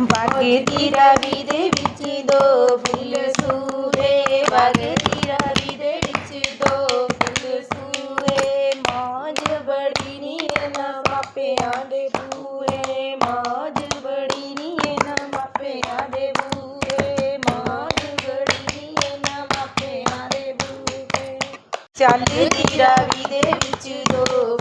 ਬਾਗੇ ਦੀ ਰਾਵੀ ਦੇ ਵਿੱਚ ਦੋ ਫੁੱਲ ਸੂਏ ਬਾਗੇ ਦੀ ਰਾਵੀ ਦੇ ਵਿੱਚ ਦੋ ਫੁੱਲ ਸੂਏ ਮੌਜ ਬੜੀ ਨੀ ਨਾ ਮਾਪਿਆਂ ਦੇ ਬੂਏ ਮੌਜ ਬੜੀ ਨੀ ਨਾ ਮਾਪਿਆਂ ਦੇ ਬੂਏ ਮੌਜ ਬੜੀ ਨੀ ਇਹਨਾਂ ਮਾਪਿਆਂ ਦੇ ਬੂਏ ਚੱਲ ਦੀ ਰਾਵੀ ਦੇ ਵਿੱਚ ਦੋ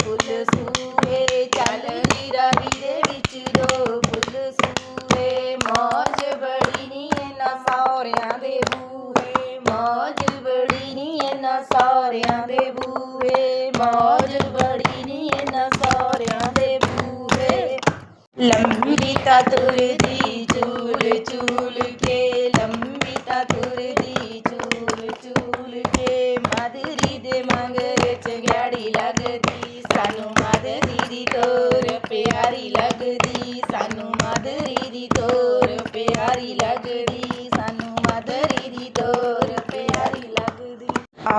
ਸਾਰਿਆਂ ਦੇ ਬੂਏ ਮੌਜ ਬੜੀ ਨੀ ਇਹਨਾਂ ਸਾਰਿਆਂ ਦੇ ਬੂਏ ਮੌਜ ਬੜੀ ਨੀ ਇਹਨਾਂ ਸਾਰਿਆਂ ਦੇ ਬੂਏ ਲੰਬੀ ਤਾਂ ਤੁਰਦੀ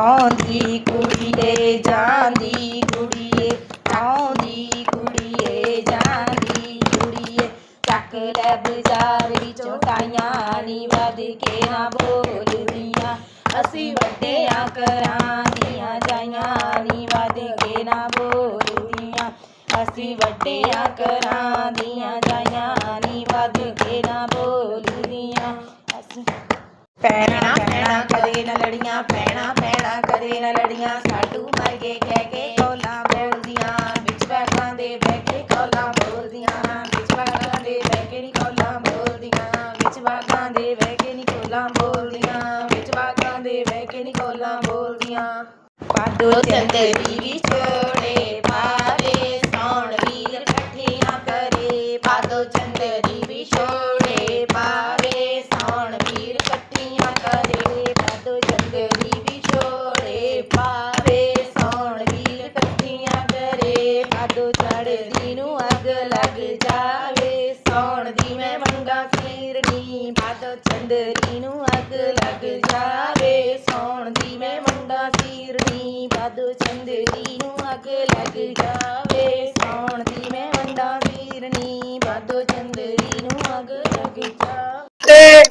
on. ਕਦੇ ਨਾ ਲੜੀਆਂ ਸਾਡੂ ਮਰ ਗਏ ਕਹਿ ਕੇ ਕੋਲਾਂ ਬੋਲਦੀਆਂ। ਵਿੱਚ ਬਾਗਾਂ ਦੇ ਬਹਿ ਕੇ ਕੋਲਾਂ ਬੋਲਦੀਆਂ। ਵਿੱਚ ਬਾਗਾਂ ਦੇ ਬਹਿ ਕੇ ਨੀ ਕੋਲਾਂ ਬੋਲਦੀਆਂ। ਵਿੱਚ ਬਾਗਾਂ ਦੇ ਬਹਿ ਕੇ ਨੀ ਕੋਲਾਂ ਬੋਲਦੀਆਂ। ਵਿੱਚ ਬਾਗਾਂ ਦੇ ਬਹਿ ਕੇ ਨੀ ਕੋਲਾਂ ਬੋਲਦੀਆਂ। ਪਾਦੋ ਚੰਦਰੀ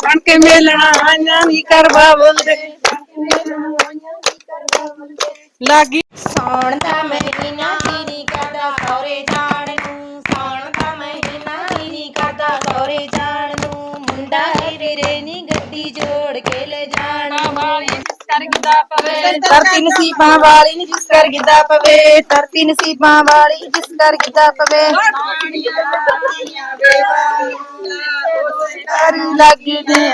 ਬਣ ਕੇ ਮੇਲਣਾ ਆਈਆਂ ਵੀ ਕਰਵਾ ਬੋਲਦੇ। ਲਾਗੀ ਸੌਣ ਦਾ ਮਹੀਨਾ ਕੀ ਨੀ ਕਰਦਾ ਸੌਰੇ ਜਾਣ। ਧਰਤੀ ਨਸੀਬਾਂ ਵਾਲੀ ਨੀ ਜਿਸ ਕਰ ਗਿੱਦਾ ਪਵੇ ਧਰਤੀ ਨਸੀਬਾਂ ਵਾਲੀ ਜਿਸ ਕਰ ਗਿੱਦਾ ਪਵੇ ਕਰ ਲੱਗਦੇ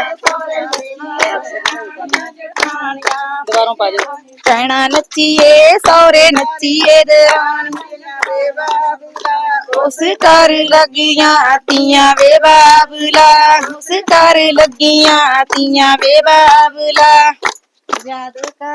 ਦੁਬਾਰੋਂ ਪਾ ਜਾ ਕਹਿਣਾ ਨੱਚੀਏ ਸੌਰੇ ਨੱਚੀਏ ਦਰਾਨ ਉਸ ਕਰ ਲੱਗੀਆਂ ਤੀਆਂ ਵੇ ਬਾਬਲਾ ਉਸ ਕਰ ਲੱਗੀਆਂ ਤੀਆਂ ਵੇ ਬਾਬਲਾ जादू का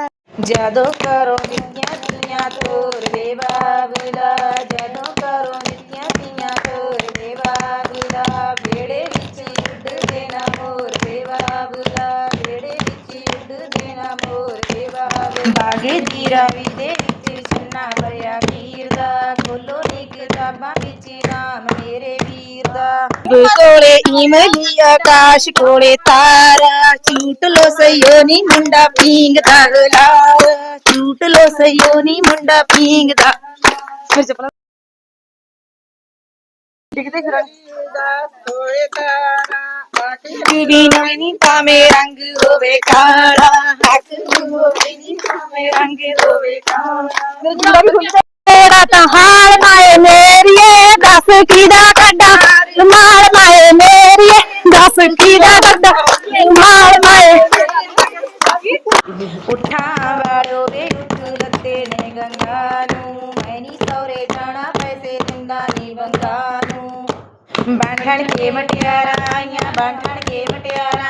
जादू करो नित्या निया तोर रे बाबुला। जादू करो नित्या निया तोर रे बाबुला। बेड़े विच उड देना मोर रे बाबुला। बेड़े विच उड देना मोर रे बाबुला। बागे धीरा विदे विच सुना भया कीरदा खोलो कोले इमली आकाश कोले तारा। चूट लो सयोनी मुंडा, पींग दागलार चूट लो सयोनी मुंडा, पींग दा दिखते रंग होवे काला। रंग होवे काला। मेरा तो हाल माए मेरिए, दस कीड़ा कड्डा माल माए मेरिए, दस कीड़ा कड्डा माल माए। उठा बाड़ो रे उठ लगते ने गंगानू, मैनी सौरे जाना पैसे ज़िंदा नी बंगानू। बांठण के मटियारा या बांठण के मटियारा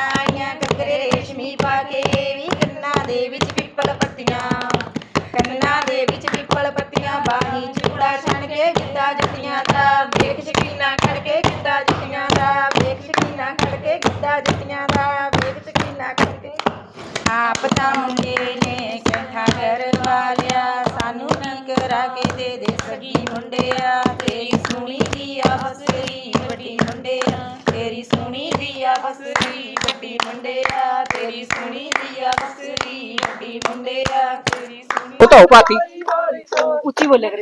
ਆਪ ਤਾਂ ਮੁੰਡੇ ਨੇ ਇਕੱਠਾ ਕਰਵਾ ਲਿਆ। ਸਾਨੂੰ ਕੀ ਕਰਾ ਕੇ ਦੇ ਦੇ ਸਗੀ ਮੁੰਡਿਆ। ਤੇਰੀ ਸੋਹਣੀ ਦੀ ਆ ਹਸਰੀ ਵੱਡੀ ਮੁੰਡਿਆ। ਤੇਰੀ ਸੋਹਣੀ ਦੀਆ ਬਸਰੀ ਵੱਡੀ ਮੁੰਡਿਆ। ਤੇਰੀ ਸੋਹਣੀ ਦੀਆ ਬਸਰੀ ਵੱਡੀ ਮੁੰਡਿਆ। ਤੇਰੀ ਸੋਹਣੀ ਉਹ ਤਾਂ ਪਾਤੀ ਉੱਚੀ ਬੋਲਿਆ ਕਰੇ।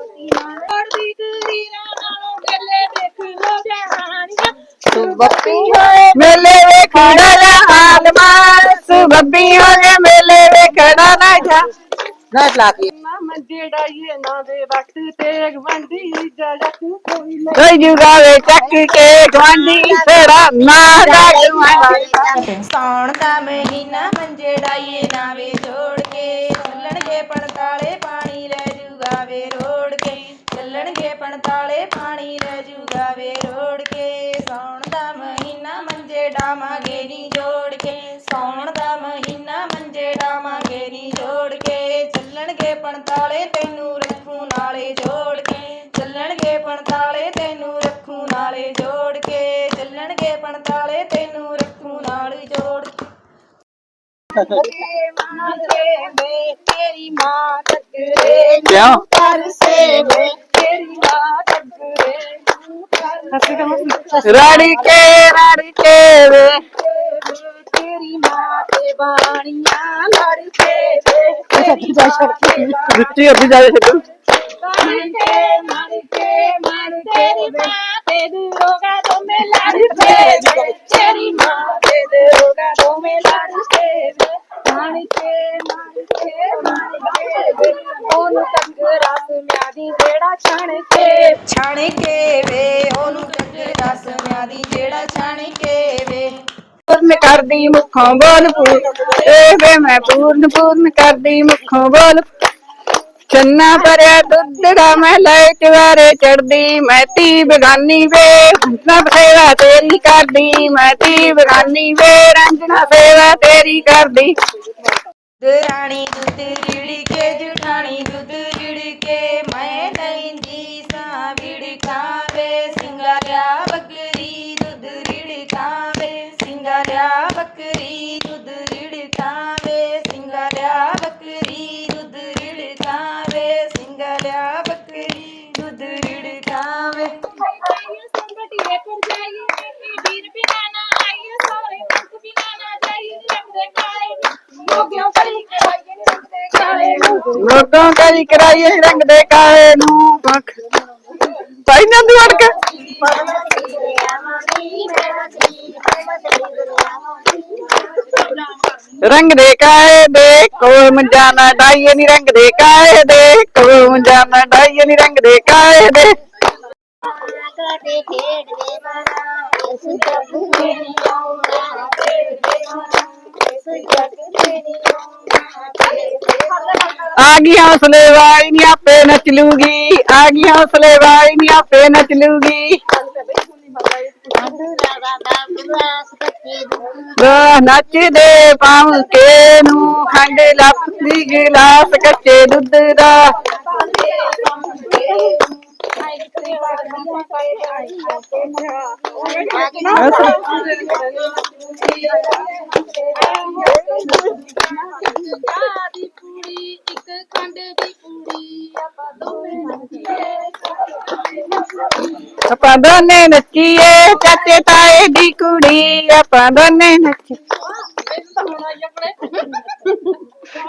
मेले वे खड़ा ना हाल मास बब्बियों ने मेले वे खड़ा ना जा ना लाकी मंडेड़ा ये ना वे वक्त तेग मंडी जड़क कोई नहीं कोई जुगा चक के गवांडी सड़ा ना गाड़ी सौण दा महीना मंडेड़ा ये ना वे जोड़ के खुलणगे पड़ताले पानी ले जुगा वे रो ਪਣਤਾਲੇ ਪਾਣੀ ਲੈ ਜੂਗਾ ਵੇ ਰੋੜ ਕੇ। ਸੌਣ ਦਾ ਮਹੀਨਾ ਮੰਜੇ ਡਾਵਾਂਗੇ ਨੀ ਜੋੜ ਕੇ। ਸੌਣ ਦਾ ਮਹੀਨਾ ਮੰਜੇ ਡਾਵਾਂਗੇ ਨੀ ਜੋੜ ਕੇ। ਚੱਲਣਗੇ ਪਣਤਾਲੇ ਤੈਨੂੰ ਰੱਖੂ ਨਾਲੇ ਜੋੜ ਕੇ। ਚੱਲਣਗੇ ਪਣਤਾਲੇ ਤੈਨੂੰ ਰੱਖੂ ਨਾਲੇ ਜੋੜ ਕੇ। ਚੱਲਣਗੇ ਪਣਤਾਲੇ ਤੈਨੂੰ ਰੱਖੂ ਨਾਲ ਜੋੜ ਕੇ। ਤੇਰੀ ਮਾਂ ਕਿਉਂ? ਤੇਰੀ ਮਾਂ ਟੱਕਰੇ ਰੜ ਕੇ ਰੜ ਕੇ ਵੇ। ਤੇਰੀ ਮਾਂ ਤੇ ਬਾਣੀਆਂ ਲੜ ਕੇ ਵੇ। ਗੁੱਚੀ ਅੱਧੀ ਜਾ ਛੱਡੂ। ਮਰ ਕੇ ਮਰ ਕੇ ਮਰ ਤੇਰੀ ਮਾਂ ਤੇ ਵੇ। ਤੇਰੀ ਮਾਂ ਮੁਖੋਂ ਬੋਲ ਪੂਰ ਏ ਵੇ ਮੈਂ ਪੂਰਨ ਪੂਰਨ ਕਰਦੀ ਮੁਖੋਂ ਬੋਲ ਚੰਨਾ ਭਰਿਆ ਦੁੱਧੜਾ ਮੈਂ ਲੈ ਚਵਾਰੇ ਚੜਦੀ ਮੈਂ ਤੀ ਬਗਾਨੀ ਵੇ ਸਭ ਸੇਵਾ ਤੇਰੀ ਕਰਦੀ ਮੈਂ ਤੀ ਬਗਾਨੀ ਵੇ ਰੰਜਨਾ ਸੇਵਾ ਤੇਰੀ ਕਰਦੀ ਦਰਾਣੀ ਦੁੱਧ ਰਿੜ ਕੇ ਜਠਾਣੀ ਦੁੱਧ ਰਿੜ ਕੇ ਮੈਂ ਲੈਂਦੀ ਸਾਂ ਵਿੜਕਾਵੇ ਸਿੰਗਾਰਿਆ ਬੱਕਰੀ ਦੁੱਧ ਰਿੜਕਾਵੇ ਸਿੰਗਾਰਿਆ ਬੱਕਰੀ ਦੁੱਧ ਸਿੰਗਾਰਿਆ ਬੱਕਰੀ ਦੁੱਧ ਸਿੰਗਾਰਿਆ ਬੱਕਰੀ ਦੁੱਧ ਰਿੜਕਾਵੇ ਲੋਕਾਂ ਕਰੀ ਕਰਾਈਏ ਰੰਗ ਦੇ ਕਾਲੇ ਨੂੰ ਪੱਖ ਪਾਈ ਨਾ ਦੀ ਵੜ रंग देखा है दे कौम जाना डाइए नी रंग देखा है, देख। कौम जाना डाइए नी रंग देखा है, देख। आगी हौसले वाई, नी पे नचलूगी गई हौसले वाई, नी पे नचलूगी ਨੱਚਦੇ ਪਾਉਂ ਕੇ ਨੂੰ, ਖੰਡ ਲੱਪਦੀ ਗਿਲਾਸ ਕੱਚੇ ਦੁੱਧ ਦਾ। ਦੀ ਕੁੜੀ ਇੱਕ ਖੰਡ ਦੀ ਕੁੜੀ ਆਪਾਂ ਦੋਵੇਂ ਆਪਾਂ ਦੋਨੇ ਨੱਚੀਏ ਚਾਚੇ ਤਾਏ ਦੀ ਕੁੜੀ ਆਪਾਂ ਦੋਨੇ ਨੱਚੀ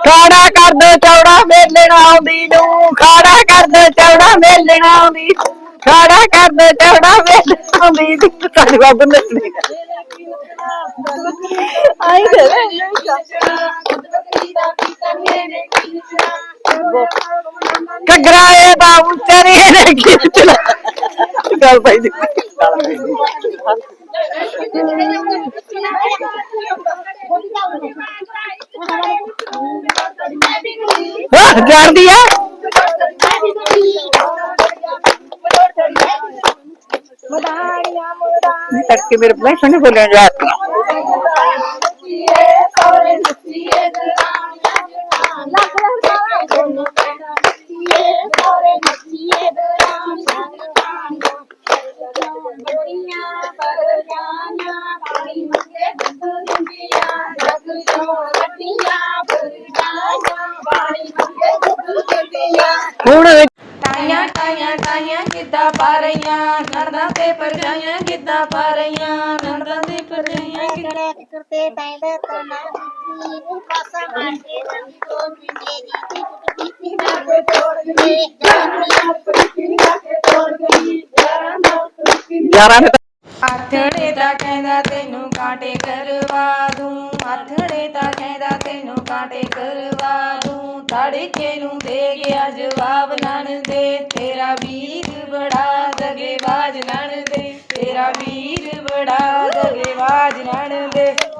ਖਾੜਾ ਕਰ ਦੋ ਚੌੜਾ ਮੇਲਣਾ ਆਉਂਦੀ ਨੂੰ ਖਾੜਾ ਕਰ ਦੋ ਚੌੜਾ ਮੇਲਣਾ ਆਉਂਦੀ ਖਾੜਾ ਕਰ ਦੋ ਚੌੜਾ ਮੇਲਣਾ ਆਉਂਦੀ ਨੂੰ ਸਾਡੇ ਬਾਬੂ ਨੱਚਦੇ ਆਈ ਕਗਰਾਏ ਦਾ ਉੱਚਰੀ ਨੇ ਖਿੱਚਣਾ हाँ, दिया। मेरे नहीं सुने बोले ਯਾਰਾਂ ਨੇ ਆਥੜੇ ਤਾਂ ਕਹਿੰਦਾ ਤੈਨੂੰ ਕਾਂਟੇ ਕਰਵਾ ਦੂੰ। ਆਥੜੇ ਤਾਂ ਕਹਿੰਦਾ ਤੈਨੂੰ ਕਾਂਟੇ ਕਰਵਾ ਦੂੰ। ਤੜਕੇ ਨੂੰ ਦੇ ਗਿਆ ਜਵਾਬ ਨਣ ਦੇ। ਤੇਰਾ ਵੀਰ ਬੜਾ ਦਗੇਬਾਜ਼ ਨਣ ਦੇ। ਤੇਰਾ ਵੀਰ ਬੜਾ ਦਗੇਬਾਜ਼ ਨਣ ਦੇ।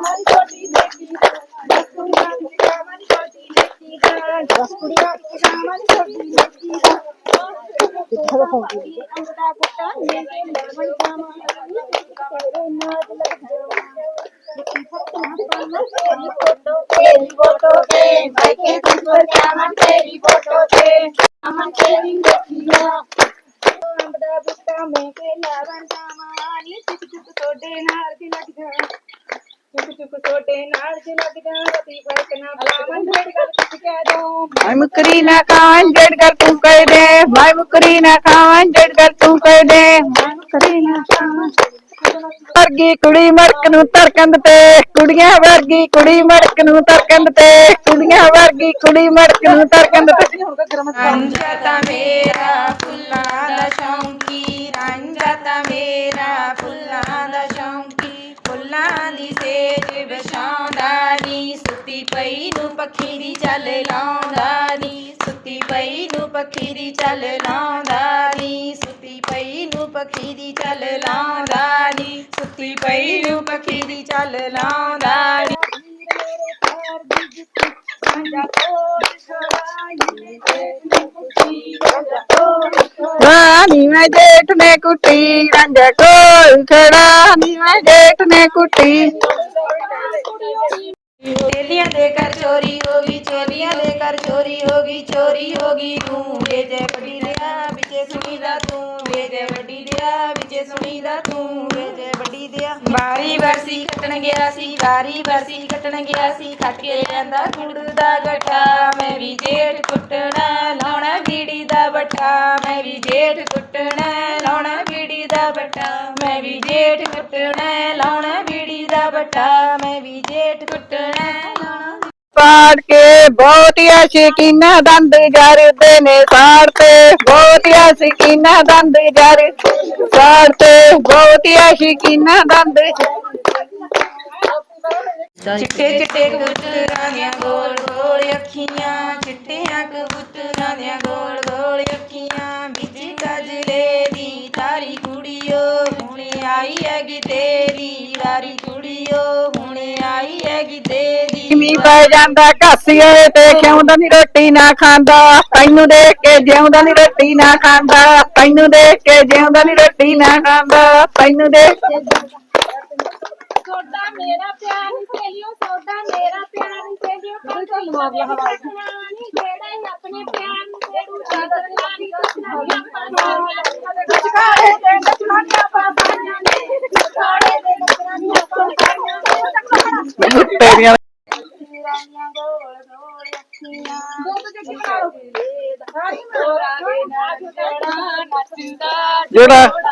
কামাল করি দেখি দস্তুরি গান্ধী কামাল করি দেখি দস্তুরি গান্ধী কামাল করি দেখি আমার ফেরি বটোতে আমার ফেরি দেখিয়া আমরা বুকা মেঘে লাভার কামানি চুপ চুপ তো দেনার चुक सोडे नाल दी लग जा रति फरकना बावन भेड़ कर कुछ कह दो ਮੈਂ ਮੁਕਰੀ ਨਾ ਖਾਂ ਜੜ ਕਰ ਤੂੰ ਕਹਿ ਦੇ ਮੈਂ ਮੁਕਰੀ ਨਾ ਖਾਂ ਜੜ ਕਰ ਤੂੰ ਕਹਿ ਦੇ मैं करे ना काम ਵਰਗੀ ਕੁੜੀ ਮੜਕ ਨੂੰ ਧਰਕੰਦ ਤੇ ਕੁੜੀਆਂ ਵਰਗੀ ਕੁੜੀ ਮੜਕ ਨੂੰ ਧਰਕੰਦ ਤੇ ਕੁੜੀਆਂ ਵਰਗੀ ਕੁੜੀ ਮੜਕ ਨੂੰ ਧਰਕੰਦ ਤੇ ਰਾਂਝਾ ਤਾਂ ਮੇਰਾ ਫੁੱਲਾਂ ਦਾ ਸ਼ੌਂਕੀ ਰਾਂਝਾ ਤਾਂ ਮੇਰਾ ਫੁੱਲਾਂ ਦਾ ਸ਼ੌਂਕੀ ਫੁੱਲਾਂ ਦੀ ਸੇਜ ਵਿਛਾਉਂਦਾ ਨੀ, ਸੁੱਤੀ ਪਈ ਨੂੰ ਪੱਖੀ ਦੀ ਚੱਲ ਲਾਉਂਦਾ ਨੀ, ਸੁੱਤੀ ਪਈ ਨੂੰ ਪੱਖੀ ਦੀ ਚੱਲ ਲਾਉਂਦਾ ਨੀ, ਸੁੱਤੀ ਪਈ ਨੂੰ ਪੱਖੀ ਦੀ ਚੱਲ ਲਾਉਂਦਾ ਨੀ, ਸੁੱਤੀ ਪਈ ਨੂੰ ਪੱਖੀ ਦੀ ਚੱਲ ਲਾਉਂਦਾ ਨੀ। ਸਾਂਝਾ ਕੋਲ ਸਵਾਈ ਤੇ ਨੂੰ ਪੁੱਛੀ जेठ ने कुटी रंग टोल खड़ा मैं जेठ ने कुटी। ਨੇ ਕੁੱਟੀ ਚੇਲੀਆਂ ਦੇ ਘਰ ਚੋਰੀ ਹੋ ਗਈ ਚੇਲੀਆਂ ਦੇ ਘਰ ਚੋਰੀ ਹੋ ਗਈ, ਚੋਰੀ ਹੋ ਗਈ। ਤੂੰ ਵੇ ਜੈ ਵੱਡੀ ਦਿਆ ਵਿੱਚੇ ਸੁਣੀਦਾ ਤੂੰ ਵੇ ਜੈ ਵੱਡੀ ਵਾਰੀ ਵਰਸੀ ਕੱਟਣ ਗਿਆ ਸੀ, ਵਾਰੀ ਵਰਸੀ ਕੱਟਣ ਗਿਆ ਸੀ, ਖੱਟ ਕੇ ਜਾਂਦਾ ਕੁੜ ਦਾ ਗੱਟਾ ਮੈਂ ਵੀ ਜੇਠ ਕੁੱਟਣਾ, ਲਾਉਣਾ ਬੀੜੀ ਦਾ ਬੱਟਾ ਮੈਂ ਵੀ ਜੇਠ ਕੁੱਟਣਾ ਦਾ ਬੱਟਾ ਮੈਂ ਵੀ ਜੇਠ ਕੁੱਟਣਾ ਲਾਉਣਾ ਬੀੜੀ ਦਾ ਬੱਟਾ ਮੈਂ ਵੀ ਜੇਠ ਕੁੱਟਣਾ ਲਾਉਣਾ ਪਾੜ ਕੇ ਬਹੁਤੀਆਂ ਸ਼ਕੀਨਾ ਦੰਦ ਜਰਦੇ ਨੇ ਸਾੜ ਤੇ ਬਹੁਤੀਆਂ ਸ਼ਕੀਨਾ ਦੰਦ ਜਰ ਸਾੜ ਤੇ ਬਹੁਤੀਆਂ ਸ਼ਕੀਨਾ ਦੰਦ ਚਿੱਟੇ ਚਿੱਟੇ ਕਬੂਤਰਾਂ ਦੀਆਂ ਗੋਲ ਗੋਲ ਅੱਖੀਆਂ ਚਿੱਟੀਆਂ ਕਬੂਤਰਾਂ ਦੀਆਂ ਗੋਲ ਗੋਲ ਅੱਖੀਆਂ ਹੁਣੇ ਆਈ ਹੈਗੀ ਤੇਰੀ ਵਾਰੀ ਕੁੜੀਓ ਹੁਣੇ ਆਈ ਹੈਗੀ ਤੇਰੀ ਮੀ ਪੈ ਜਾਂਦਾ, ਘਸੀਏ ਤੇ ਕਿਉਂ ਦਾ ਨੀ ਰੋਟੀ ਨਾ ਖਾਂਦਾ। ਤੈਨੂੰ ਦੇਖ ਕੇ ਜਿਉਂਦਾ ਨੀ ਰੋਟੀ ਨਾ ਖਾਂਦਾ। ਤੈਨੂੰ ਦੇਖ ਕੇ ਜਿਉਂਦਾ ਨੀ ਰੋਟੀ ਨਾ ਖਾਂਦਾ। ਤੈਨੂੰ ਦੇਖ ਕੇ ਸੋਡਾ ਮੇਰਾ ਪਿਆਰ ਨੀ ਸਹੇਲਿਓ ਸੋਡਾ ਮੇਰਾ ਪਿਆਰ ਨੀ ਸਹੇਲਿਓ ਕੱਲ ਤੋਂ ਮਾਰ ਲਾ ਹਵਾਈ ਨਹੀਂ ਜਿਹੜਾ ਹੀ ਆਪਣੇ ਪਿਆਰ ਨੂੰ ਤੇਰੂ ਚਾਦਰ ਨਹੀਂ ਆਪਾਂ ਕੁਛ ਖਾੜੇ ਤੇ ਨਚਣੀਆਂ ਪਾਸਾਂ ਨੇ। ਖਾੜੇ ਤੇ ਨਚਣੀਆਂ ਪਾਸਾਂ ਨੇ ਤੇਰੀਆਂ ਰਾਨੀਆਂ ਗੋਲ ਗੋਲ ਅੱਖੀਆਂ ਦੁੱਧ ਦੇ ਕਿਨਾਰੋ ਹਾਰੀ ਮੋਰਾ ਦੇ ਨਾਲ ਜਿਹੜਾ ਨੱਚਦਾ ਜਿਹੜਾ ਦੇ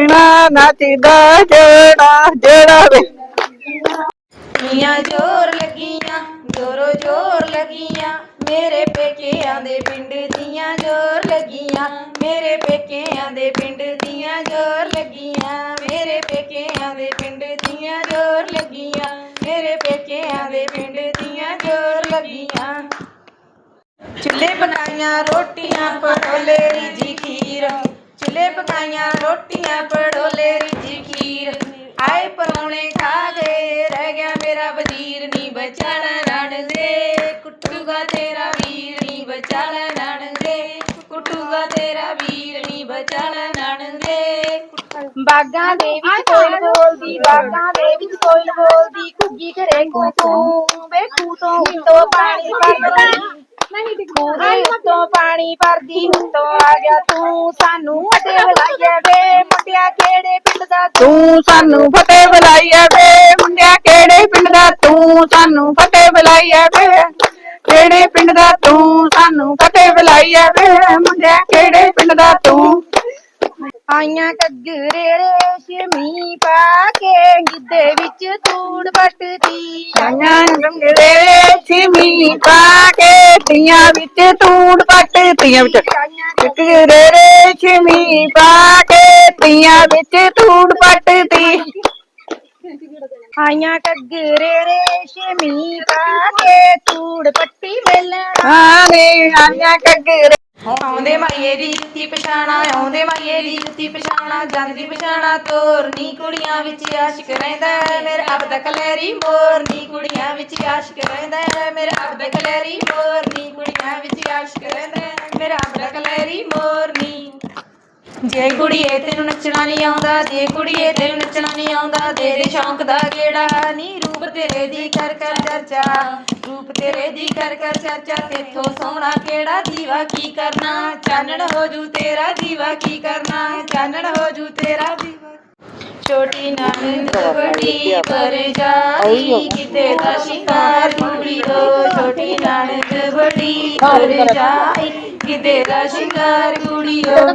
ਜਿਣਾ ਨੱਚਦਾ ਜਿਹੜਾ ਜਿਹੜਾ ਵੇ। ਨੀਆਂ ਜੋਰ ਲੱਗੀਆਂ, ਜੋਰੋ ਜੋਰ ਲੱਗੀਆਂ। ਮੇਰੇ ਪੇਕਿਆਂ ਦੇ ਪਿੰਡ ਦੀਆਂ ਜੋਰ ਲੱਗੀਆਂ। ਮੇਰੇ ਪੇਕਿਆਂ ਦੇ ਪਿੰਡ ਦੀਆਂ ਜੋਰ ਲੱਗੀਆਂ। ਮੇਰੇ ਪੇ ਲੱਗੀਆਂ। ਮੇਰੇ ਪੇਕਿਆਂ ਦੇ ਪਿੰਡ ਦੀਆਂ ਜੋਰ ਲੱਗੀਆਂ। ਚੁੱਲ੍ਹੇ ਬਣਾਈਆਂ ਰੋਟੀਆਂ ਪੜੋਲੇ ਰਿਜੀ ਖੀਰ। ਚੁੱਲ੍ਹੇ ਪਕਾਈਆਂ ਰੋਟੀਆਂ ਪੜੋਲੇ ਰਿਜੀ ਖੀਰ। ਆਏ ਪਰੌਣੇ ਖਾ ਗਏ ਰਹਿ ਗਿਆ ਮੇਰਾ ਵਜ਼ੀਰ ਨੀ ਬਚਾਣਾ ਰਣ ਦੇ। ਕੁੱਟੂਗਾ ਤੇਰਾ ਵੀਰ ਨੀ ਬਚਾਣਾ ਰਣ ਦੇ। ਕੁੱਟੂਗਾ ਤੇਰਾ ਵੀਰ ਨੀ ਬਚਾਣਾ ਰਣ ਦੇ। ਬਾਗਾਂ ਦੇ ਵਿੱਚ ਕੋਇਲ ਬੋਲਦੀ। ਬਾਗਾਂ ਦੇ ਵਿੱਚ ਕੋਇਲ ਬੋਲਦੀ। ਕੁੱਗੀ ਘਰੇ ਕੋ ਤੂੰ ਵੇ ਤੋਂ ਉੱਤੋਂ ਪਾਣੀ ਖੂਹ ਦੇ ਉੱਤੋਂ ਪਾਣੀ ਭਰਦੀ ਉੱਤੋਂ ਆ ਗਿਆ। ਤੂੰ ਸਾਨੂੰ ਫਟੇ ਬੁਲਾਈਏ ਵੇ। ਮੁੰਡਿਆ ਕਿਹੜੇ ਪਿੰਡ ਦਾ ਤੂੰ? ਸਾਨੂੰ ਫਤਿਹ ਬੁਲਾਈਆ ਵੇ। ਮੁੰਡਿਆ ਕਿਹੜੇ ਪਿੰਡ ਦਾ ਤੂੰ? ਸਾਨੂੰ ਫਤਿਹ ਬੁਲਾਈਆ ਵੇ। ਕਿਹੜੇ ਪਿੰਡ ਦਾ ਤੂੰ? ਸਾਨੂੰ ਫਤਿਹ ਬੁਲਾਈਆ ਵੇ। ਮੁੰਡਿਆ ਕਿਹੜੇ ਪਿੰਡ ਦਾ ਤੂੰ? ਘੱਗਰੇ ਰੇਸ਼ਮੀ ਪਾ ਕੇ ਗਿੱਧੇ ਵਿੱਚ ਤੂੜ ਵੱਟਦੀ ਆਈਆਂ ਰੰਗਲੇ ਛਿਮੀ ਪਾ ਕੇ ਤੀਆਂ ਵਿੱਚ ਤੂੜ ਪੱਟ ਤੀਆਂ ਵਿੱਚ ਕਿਕਰੇ ਰੇ ਛਿਮੀ ਪਾ ਕੇ ਤੀਆਂ ਵਿੱਚ ਤੂੜ ਪੱਟਦੀ ਆਈਆਂ ਘੱਗਰੇ ਰੇਸ਼ਮੀ ਪਾ ਕੇ ਤੂੜ ਪੱਟੀ ਵੇਲਣਾ ਆਨੇ ਆਈਆਂ ਕੱਗਰੇ ਆਉਂਦੇ ਮਾਈਏ ਦੀ ਜੁੱਤੀ ਪਛਾਣਾ ਆਉਂਦੇ ਮਾਈਏ ਦੀ ਜੁੱਤੀ ਪਛਾਣਾ ਜਾਂਦੀ ਪਛਾਣਾ ਤੋਰਨੀ ਕੁੜੀਆਂ ਵਿੱਚ ਆਸ਼ਿਕ ਰਹਿੰਦਾ ਹੈ, ਮੇਰਾ ਅਬਦ ਕਲੈਰੀ ਮੋਰਨੀ ਕੁੜੀਆਂ ਵਿੱਚ ਆਸ਼ਿਕ ਰਹਿੰਦਾ ਹੈ, ਮੇਰਾ ਅਬਦ ਕਲੈਰੀ ਮੋਰਨੀ ਕੁੜੀਆਂ ਵਿੱਚ ਆਸ਼ਿਕ ਰਹਿੰਦਾ ਹੈ, ਮੇਰਾ ਅਬਦ ਕਲੈਰੀ ਮੋਰ ਜੇ ਕੁੜੀਏ ਤੈਨੂੰ ਨੱਚਣਾ ਨਹੀਂ ਆਉਂਦਾ ਜੇ ਕੁੜੀਏ ਤੈਨੂੰ ਨੱਚਣਾ ਨਹੀਂ ਆਉਂਦਾ ਤੇਰੇ ਸ਼ੌਂਕ ਦਾ ਕਿਹੜਾ? ਨੀ ਰੂਪ ਤੇਰੇ ਦੀ ਕਰ ਕਰ ਚਰਚਾ ਰੂਪ ਤੇਰੇ ਦੀ ਕਰ ਕਰ ਚਰਚਾ ਤੇਥੋਂ ਸੋਹਣਾ ਕਿਹੜਾ ਦੀਵਾ ਕੀ ਕਰਨਾ? ਚਾਨਣ ਹੋ ਜੂ ਤੇਰਾ ਦੀਵਾ ਕੀ ਕਰਨਾ? ਚਾਨਣ ਹੋ ਜੂ ਤੇਰਾ ਦੀਵਾ। ਛੋਟੀ ਨੰਦ ਬੜੀ ਪਰ ਜਾਈ ਕਿਤੇ ਦਾ ਸ਼ਿਕਾਰ ਕੁੜੀ ਹੋ। ਛੋਟੀ ਨੰਦ ਬੜੀ ਪਰ ਜਾਈ ਕਿਤੇ ਦਾ ਸ਼ਿਕਾਰ ਕੁੜੀ ਹੋ।